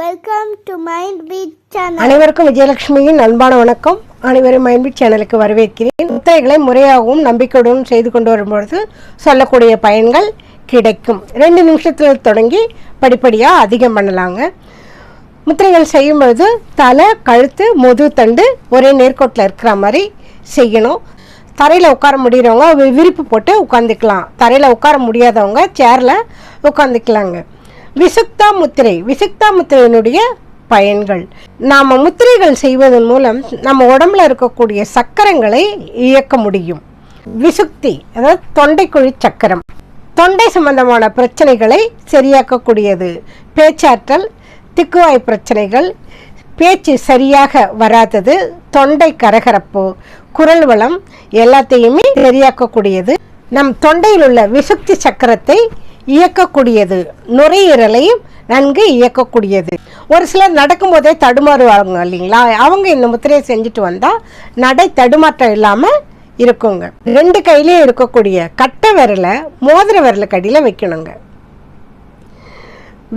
Welcome to mind beat channel அனைவருக்கும் விஜயலட்சுமியின் அன்பான வணக்கம். அனைவரும் மைண்ட் பீட் சேனலுக்கு வரவேற்கிறேன். முத்திரைகளை முறையாகவும் நம்பிக்கையுடன் செய்து கொண்டு வரும்பொழுது சொல்லக்கூடிய பயன்கள் கிடைக்கும். ரெண்டு நிமிஷத்தில் தொடங்கி படிப்படியாக அதிகம் பண்ணலாங்க. முத்திரைகள் செய்யும்பொழுது தலை கழுத்து முது தண்டு ஒரே நேர்கோட்டில் இருக்கிற மாதிரி செய்யணும். தரையில் உட்கார முடிகிறவங்க விரிப்பு போட்டு உட்காந்துக்கலாம் தரையில் உட்கார முடியாதவங்க சேரில் உட்காந்துக்கலாங்க விசுக்தா முத்திரை விசுக்தா முத்திரையினுடைய பயன்கள். நாம் முத்திரைகள் செய்வதன் மூலம் நம்ம உடம்புல இருக்கக்கூடிய சக்கரங்களை இயக்க முடியும். விசுக்தி அதாவது தொண்டைக்குழி சக்கரம். தொண்டை சம்பந்தமான பிரச்சனைகளை சரியாக்கக்கூடியது. பேச்சாற்றல் திக்குவாய் பிரச்சனைகள் பேச்சு சரியாக வராதது தொண்டை கரகரப்பு குரல் வளம் எல்லாத்தையுமே சரியாக்கக்கூடியது. நம் தொண்டையில் உள்ள விசுக்தி சக்கரத்தை இயக்கக்கூடியது. நுரையீரலையும் நன்கு இயக்கக்கூடியது. ஒரு சிலர் நடக்கும்போதே தடுமாறுவாங்க இல்லைங்களா? அவங்க இந்த முத்திரையை செஞ்சுட்டு வந்தால் நடை தடுமாற்றம் இல்லாமல் இருக்குங்க. ரெண்டு கையிலையும் இருக்கக்கூடிய கட்டை விரலை மோதிர விரலுக்கு அடியில் வைக்கணுங்க.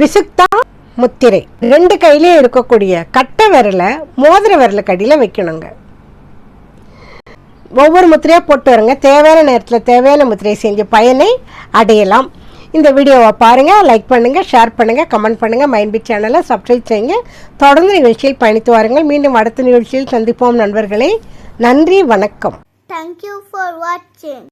விசுக்தா முத்திரை. ரெண்டு கையிலையும் இருக்கக்கூடிய கட்டை விரலை மோதிர விரலுக்கு அடியில் வைக்கணுங்க. ஒவ்வொரு முத்திரையாக போட்டு வருங்க. தேவையான நேரத்தில் தேவையான முத்திரையை செஞ்சு பயனை அடையலாம். இந்த வீடியோவை பாருங்கள் லைக் பண்ணுங்கள் ஷேர் பண்ணுங்கள் கமெண்ட் பண்ணுங்கள் மைண்ட் பி சேனலை சப்ஸ்கிரைப் செய்யுங்க. தொடர்ந்து நிகழ்ச்சியில் பயணித்து வாருங்கள். மீண்டும் அடுத்த நிகழ்ச்சியில் சந்திப்போம் நண்பர்களே. நன்றி வணக்கம். தேங்க்யூ ஃபார் வாட்சிங்.